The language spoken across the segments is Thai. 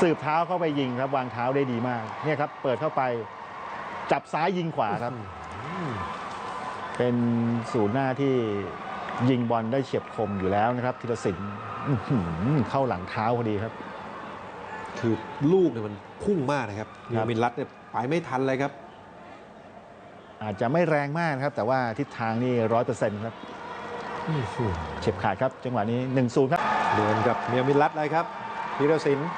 สืบเท้าเข้าไปยิงครับ วางเท้าได้ดีมากเนี่ยครับ เปิดเข้าไปจับซ้ายยิงขวาครับอืมเป็นศูนย์หน้าที่ยิงบอลได้เฉียบคมอยู่แล้วนะครับธีรศิลป์อื้อหือเข้าหลังเท้าพอดีครับ คือลูกเนี่ยมันพุ่งมากนะครับครับมินรัตเนี่ยไปไม่ทันเลยครับ อาจจะไม่แรงมากนะครับ แต่ว่าทิศทางนี่ร้อยเปอร์เซ็นต์ครับเฉียบขาดครับ จังหวะนี้1นศูนย์ครับเหมือนกับเมียมินรัตเลยครับพีรศิลป์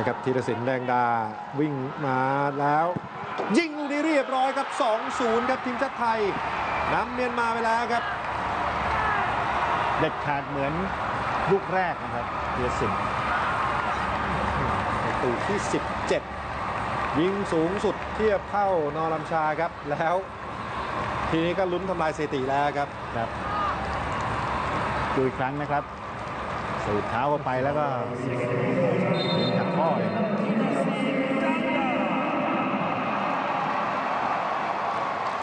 เอาละครับธีรศิลป์แดงดาวิ่งมาแล้ว ยิงลูกนี้เรียบร้อยครับ 2-0 ครับทีมชาติไทยนำเมียนมาไปแล้วครับ เด็ดขาดเหมือนลูกแรกนะครับธีรศิลป์ประตูที่ 17 ยิงสูงสุดเทียบเท่านอรัมชาครับแล้ว ทีนี้ก็ลุ้นทำลายสถิติแล้วครับครับดูอีกครั้งนะครับ สืบเท้าเข้าไปแล้วก็ยิงจากข้อเลยครับ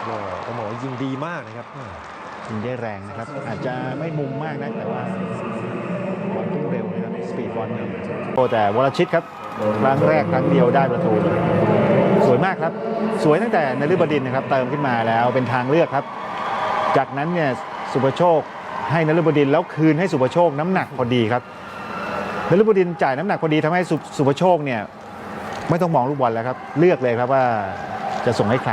ก็ต้องบอกว่ายิงดีมากนะครับยิงได้แรงนะครับ อาจจะไม่มุมมากนะแต่ว่าบอลพุ่งเร็วนะครับสปีดบอลเนี่ยโอ้แต่วรชิตครับครั้งแรกครั้งเดียวได้ประตูเลยสวยมากครับ สวยตั้งแต่นฤบดินทร์นะครับ เติมขึ้นมาแล้วเป็นทางเลือกครับ จากนั้นเนี่ยสุภโชค ให้นฤบดินทร์แล้วคืนให้สุภโชคน้ำหนักพอดีครับนฤบดินทร์จ่ายน้ำหนักพอดีทำให้สุสุภโชคเนี่ยไม่ต้องมองลูกบอลแล้วครับ เลือกเลยครับว่าจะส่งให้ใคร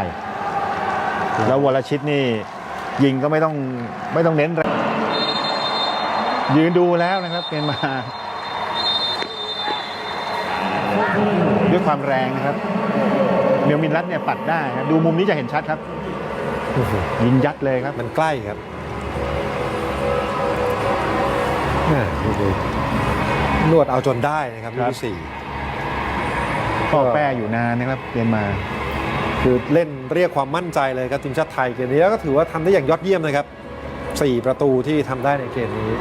แล้ววรชิตนี่ยิงก็ไม่ต้องไม่ต้องเน้นแรงยืนดูแล้วนะครับเมียนมา ด้วยความแรงนะครับเมียวมินรัตเนี่ยปัดได้ครับดูมุมนี้จะเห็นชัดครับยิงยัดเลยครับ มันใกล้ครับ นวดเอาจนได้นะครับลูกที่สี่ก็แป้อยู่นานนะครับเมียนมา คือเล่นเรียกความมั่นใจเลยครับทีมชาติไทยเกมนี้แล้วก็ถือว่าทำได้อย่างยอดเยี่ยมนะครับ 4 ประตูที่ทำได้ในเกมนี้